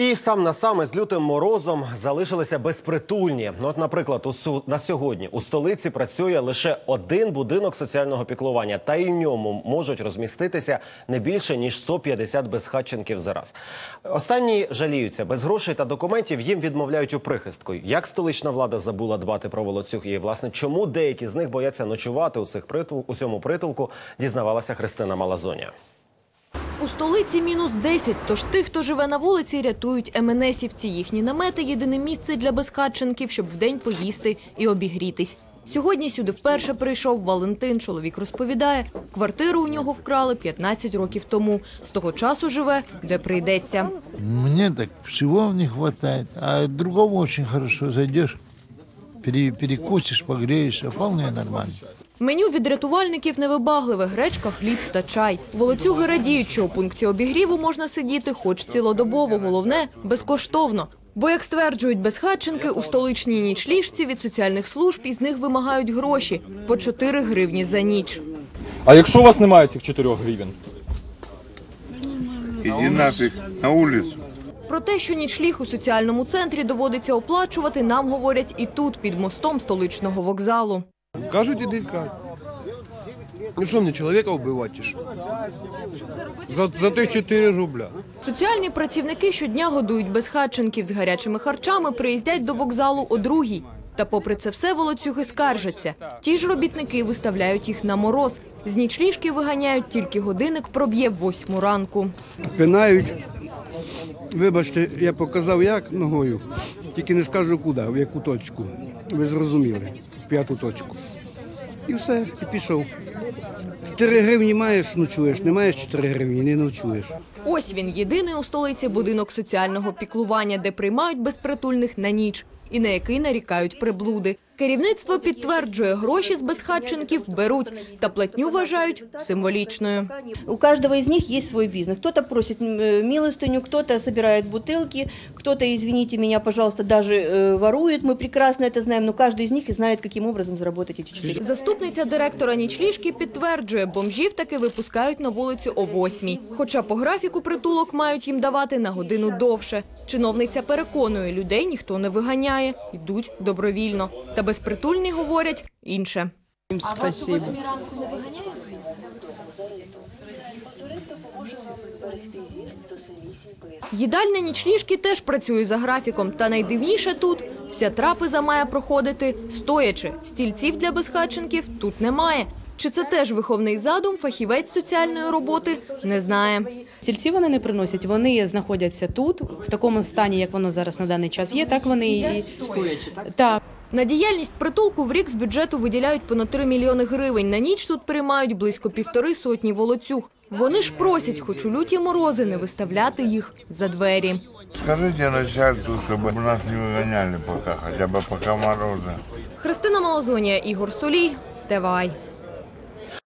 І сам на саме з лютим морозом залишилися безпритульні. От, наприклад, у на сьогодні у столиці працює лише один будинок соціального піклування, та й в ньому можуть розміститися не більше ніж 150 безхатченків зараз. Останні жаліються без грошей та документів. Їм відмовляють у прихистку. Як столична влада забула дбати про волоцюг і власне чому деякі з них бояться ночувати у цих притул у цьому притулку, дізнавалася Христина Малазоня. У столиці мінус 10, тож тих, хто живе на вулиці, рятують МНСівці. Їхні намети – єдине місце для безхатченків, щоб вдень поїсти і обігрітись. Сьогодні сюди вперше прийшов Валентин. Чоловік розповідає, квартиру у нього вкрали 15 років тому. З того часу живе, де прийдеться. Мне так всего не хватает, а другого очень хорошо зайдешь, пере- перекусишь, погреешься, вполне нормально. Меню від рятувальників невибагливе – гречка, хліб та чай. Волоцюги радіють, що у пункті обігріву можна сидіти хоч цілодобово, головне – безкоштовно. Бо, як стверджують безхатченки, у столичній нічліжці від соціальних служб із них вимагають гроші – по 4 гривні за ніч. А якщо у вас немає цих 4 гривень? Иди нафиг на улицу. Про те, що нічліг у соціальному центрі доводиться оплачувати, нам говорять і тут, під мостом столичного вокзалу. Кажуть, іди край. Ну що мені чоловіка вбивати? За, за тих 4 рубля. Соціальні працівники щодня годують безхатченків з гарячими харчами, приїздять до вокзалу о другій. Та попри це все волоцюги скаржаться. Ті ж робітники виставляють їх на мороз. З нічліжки виганяють тільки годинник проб'є восьму ранку. Пинають. Вибачте, я показав як ногою, тільки не скажу куди, в яку точку. Ви зрозуміли, п'яту точку. І все, і пішов. 4 гривні маєш, ночуєш, не маєш 4 гривні, не ночуєш. Ось він єдиний у столиці будинок соціального піклування, де приймають безпритульних на ніч і на який нарікають приблуди. Керівництво підтверджує, гроші з безхатченків беруть та платню вважають символічною. У каждого из них есть свой бизнес. Кто-то просит э, милостыню, кто-то собирает бутылки, кто-то, извините меня, пожалуйста, даже э, ворует. Мы прекрасно это знаем, но каждый из них и знает, каким образом заработать эти четыре. Заступниця директора нічліжки підтверджує, бомжів таки випускають на вулицю о восьмій. Хоча по графіку притулок мають їм давати на годину довше. Чиновниця переконує, людей ніхто не виганяє, йдуть добровільно. Та безпритульні говорять інше. Їдальня нічліжки теж працює за графіком. Та найдивніше тут – вся трапеза має проходити стоячи. Стільців для безхатченків тут немає. Чи це теж виховний задум, фахівець соціальної роботи не знає. Стільці вони не приносять, вони знаходяться тут, в такому стані, як воно зараз на даний час є, так вони і стоячи, так? Так. На діяльність притулку в рік з бюджету виділяють понад 3 мільйони гривень. На ніч тут приймають близько півтори сотні волоцюг. Вони ж просять, хоч у люті морози, не виставляти їх за двері. Скажите начальству, чтобы нас не выгоняли пока, хотя бы пока морозы. Христина Малозонія, Ігор Солій, ТВАЙ.